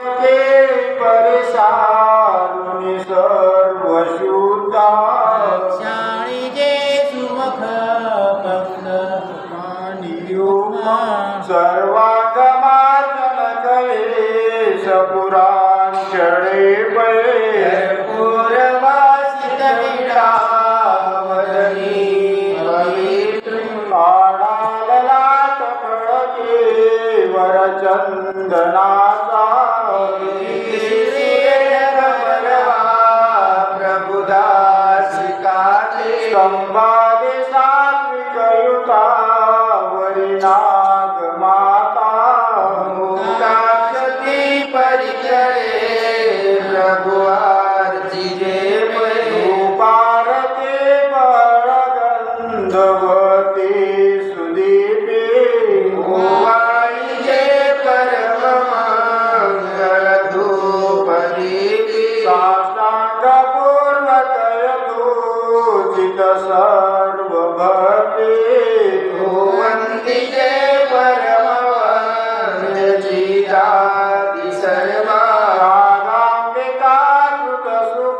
के परेशान सर না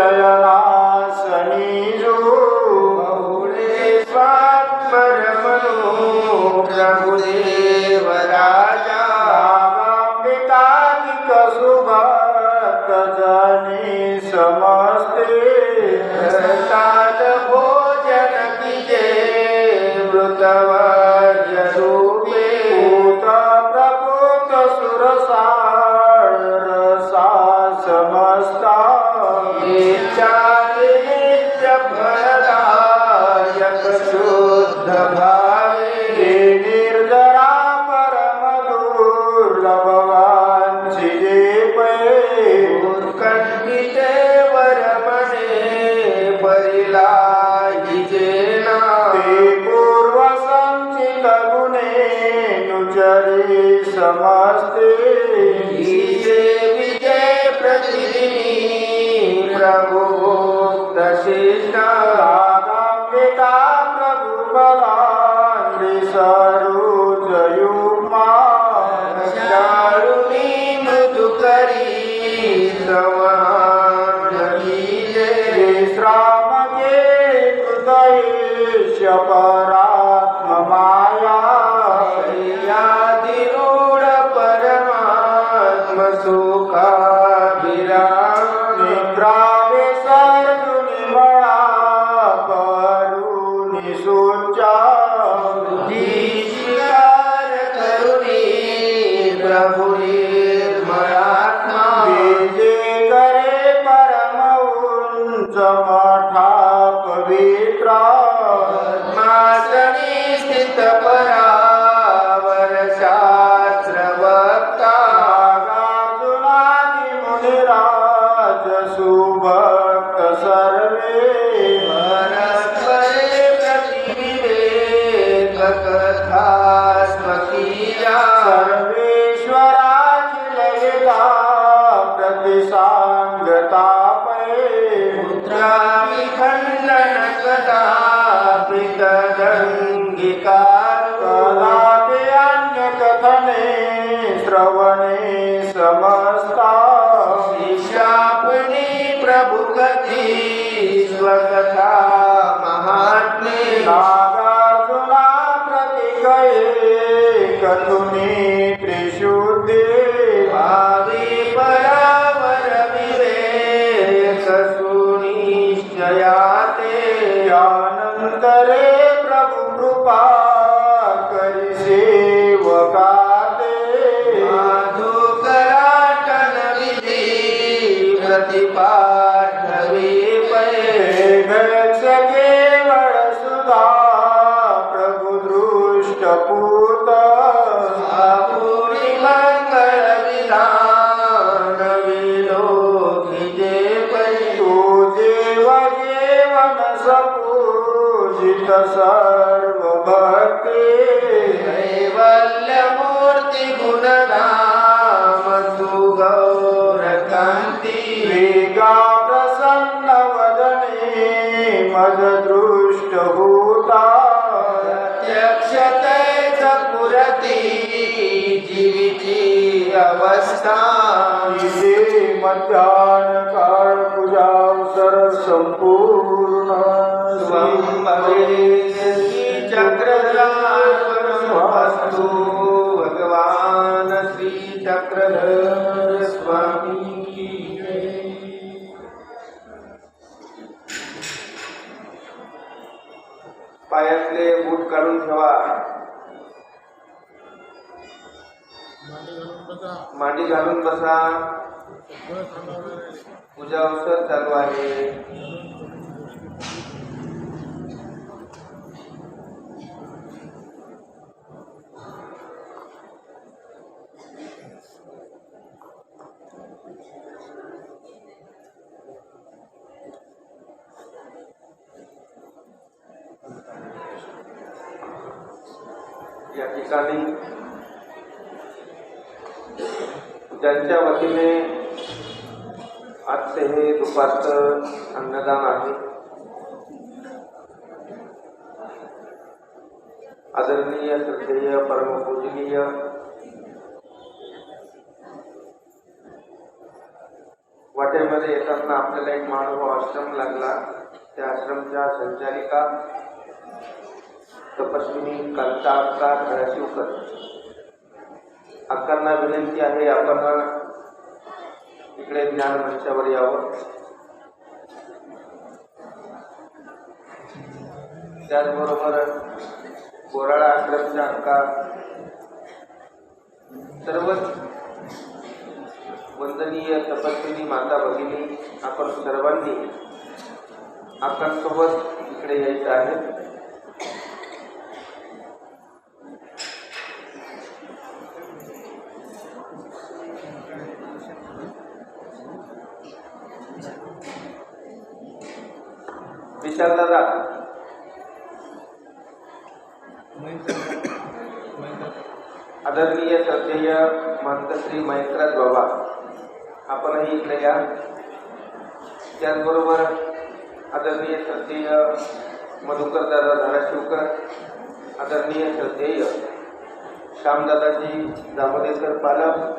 शयनासनी जो परमनो प्रभुदेव राजा पिता सुभात जानी समस्ते। साध भोजन किजे मृतव નમસ્તે વિજય પ્રતિદિની પ્રભુ દશિષ્ટા પ્રભુ પદાંગી સરુજયુમાં ચારુની મૃદુ કરી શ્રામકે કૃતય શપર जेवण सपूजित सर्व भक्ती कैवल्य मूर्ती गुणधाम तू गौरकांती वेगा प्रसन्न वदने मज दृष्ट होता प्रत्यक्षतेच पुरती जीविची अवस्था इथे चक्रधर स्वामी की जय. पायातले बूट काढून ठेवा. मांडी घालून बसा. पूजा अवसर चालू आहे. या ठिकाणी ज्यांच्या वतीने आजचे हे दुपारचं अन्नदान आहे. आदरणीय श्रद्धेय परमपूजनीय वाटेमध्ये येताना आपल्याला एक मानव आश्रम लागला. त्या आश्रमच्या संचालिका तपस्विनी कांता अक्का खळाशिवकर अक्कांना विनंती आहे आपण इकडे ज्ञान मंचावर यावं. त्याचबरोबर बोराळा आश्रमच्या अक्का सर्वच वंदनीय तपस्विनी माता भगिनी आपण सर्वांनी अक्कांसोबत इकडे यायचं आहे. विशाल आदरणीय श्रद्धेय महंत श्री महेंद्रराज बाबा आपणही इकडे या. त्याचबरोबर आदरणीय श्रद्धेय मधुकर दादा धाराशिवकर आदरणीय श्रद्धेय श्यामदादाजी दामोदेकर पालक.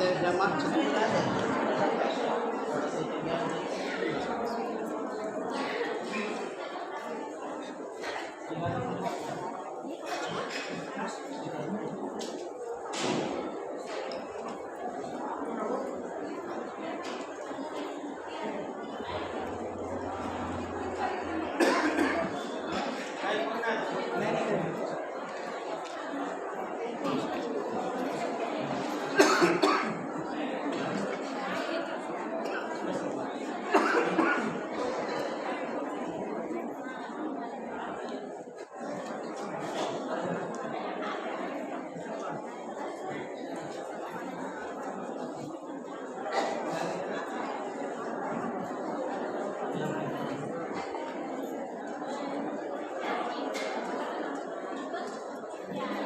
Drama. Yeah.